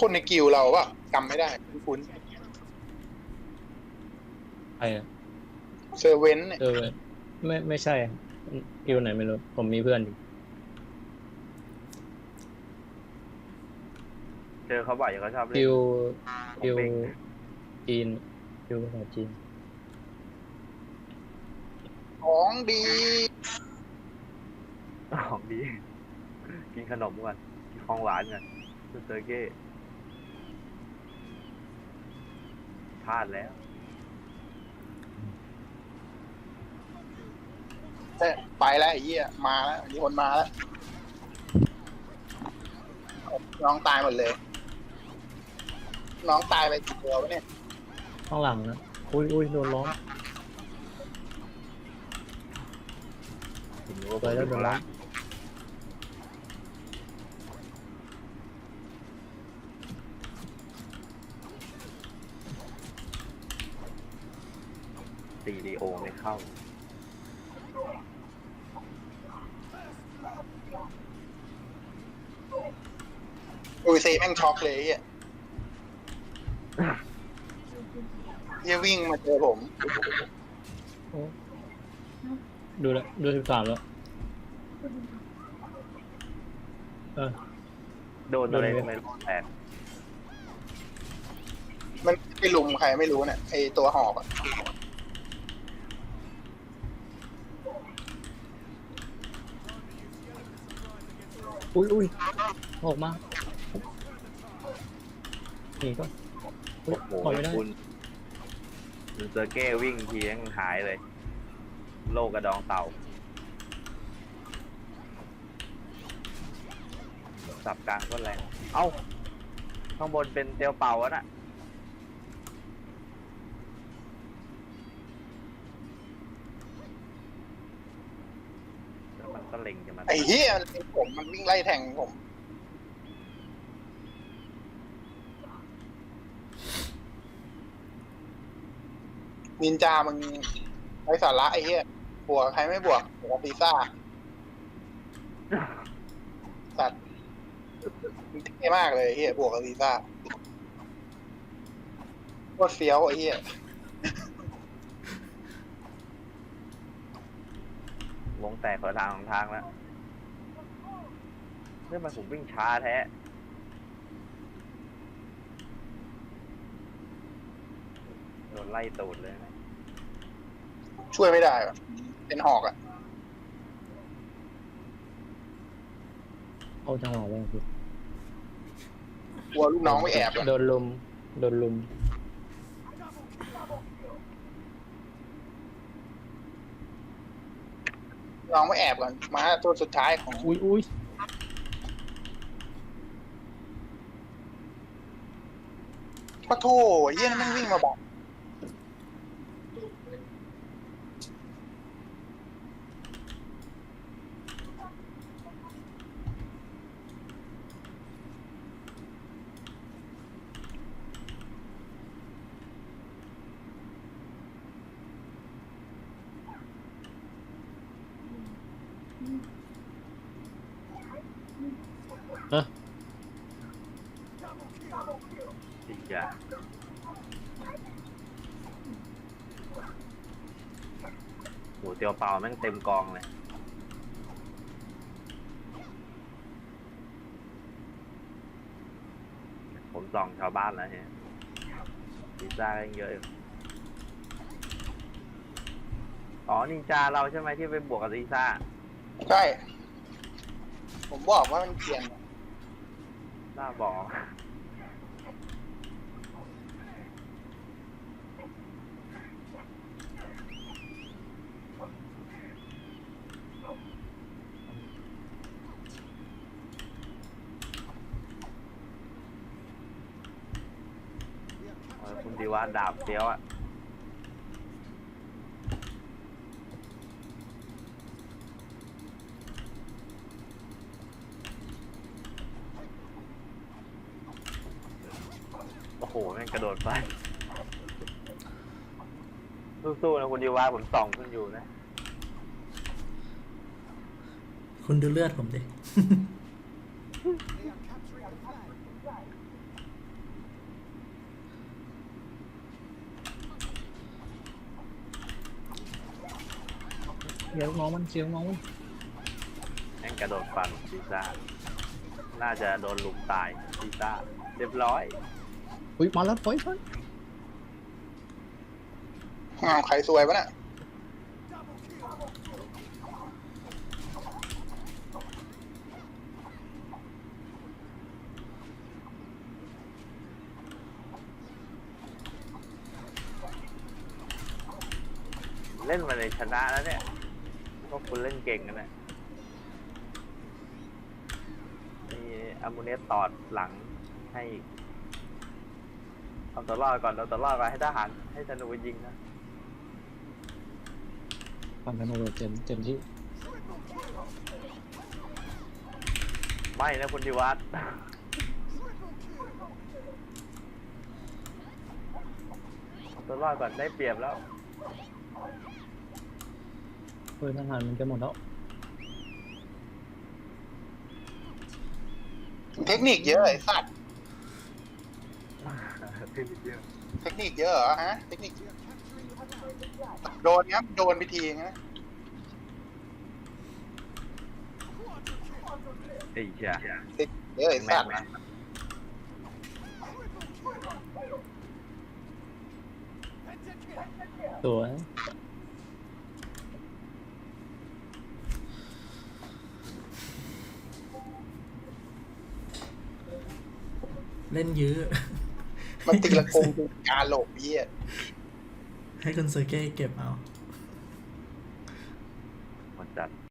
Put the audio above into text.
คนในกิลด์เราอะจำไม่ได้คุ้นใครอะเซอร์เวนเนี่ยเออไม่ไม่ใช่กิวไหนไม่รู้ ผมมีเพื่อนอยู่เจอเขาบ่อยเขาชอบเล่น กิวของกิวเบ้งจีนกิวภาษาจีน ของดีของดี กินขนมก่อนกินของหวานก่อนเซอร์เก้พ ลาดแล้วแต่ไปแล้วไอ้เหี้ยมาแล้วมีคนมาแล้วน้องตายหมดเลย น้องตายไปกี่ตัววะเนี่ยข้างหลังนะอุ้ยอุ้ยโดนล้อมผมรู้ว่าไปแล้วผมโดนล้อม ตีดีโอไม่เข้า อุยเซแม่งช็อกเลยไอ้เหี้ยเหี้ยวิ่งมาเจอผม ดูแล้วดูสิบสามแล้วเออ โดนอะไรโดนอะไรทำไมรู้แตกมันไปลุมใครไม่รู้เนี่ยไอตัวหอกอะ อุ้ยอุ้ยออกมาหนีก็อุ๊ยโอ้โหปล่อยไม่ได้คุณคุณเซอร์เก้วิ่งทียังหายเลย โลกกระดองเต่า สับกลางก็แรง เอ้า ข้างบนเป็นเตียวเป่าอะน่ะ แล้วมันก็ เล็งจะมาไอ้เหี้ยมันเป็นผมมันวิ่งไล่แทงผม นินจามึงไร้สาระไอ้เหี้ยบวกใครไม่บวกบวกปีซ่าจสัตว์มึงเท่มากเลยไอ้เหี้ยบวกกับปีซ่าโคตรเฟี้ยวไอ้เหี้ย วง แตกขอทางของทางแล้วเรื่องมันผมวิ่งช้าแท้โดนไล่ตูดเลยนะช่วยไม่ได้ว่ะเป็นหอกอะเอาจังหวะเลยคือกลัวลูกน้องไม่แอบอะ โดนลุม โดนลุม น้องไม่แอบก่อน มาตัวสุดท้ายของอุ้ยอุ้ยปะโถเยี่ยนนแม่งวิ่งมาบอก เอะจริงจ้ะโหเตียวเปล่าแม่งเต็มกองเลยผมส่องชาวบ้านแล้วเนี่ยพิซซ่ายังเยอะอยู่อ๋อนินจาเราใช่ไหมที่ไปบวกกับลิซ่า ใช่ ผมบอกว่ามันเกลียนน่าบอกคุณดีว่าดาบเฟี้ยวอะ โอ้โหแม่งกระโดดไปสู้ๆนะคุณดีว่าผมส่องคุณอยู่นะคุณดูเลือดผมดิ เดี๋ยวมองมันเชียงมองมันแม่งกระโดดฝันซีซ่าน่าจะโดนลุมตายซีซ่าเรียบร้อย อุ้ยมาแล้วปล่อยปล่อยอ้าวใครซวยวะน่ะเล่นมาเลยชนะแล้วเนี่ยพวกคุณเล่นเก่งกันนะมีอามูเนสตอดหลังให้อีก เอาตัวรอดก่อนเอาตัวรอดก่อนให้ทหารให้ธนูยิงนะฟันกันโดดเต็มเต็มที่ไม่นะคุณดิวัฒน์เอาตัวรอดก่อนได้เปรียบแล้วเพื่อนทหารมันจะหมดแล้ว เทคนิคเยอะไอ้สัตว์ เทคนิคเยอะเหรอฮะ เทคนิคโดนครับโดนไปทีนะไอ้เชี่ยเยอะไอ้แม่สังตว์นะสวยเล่นยื้อ มันตีละกงการหลบเยี่ยให้คุณเซอร์เก้เก็บเอาหมดจัด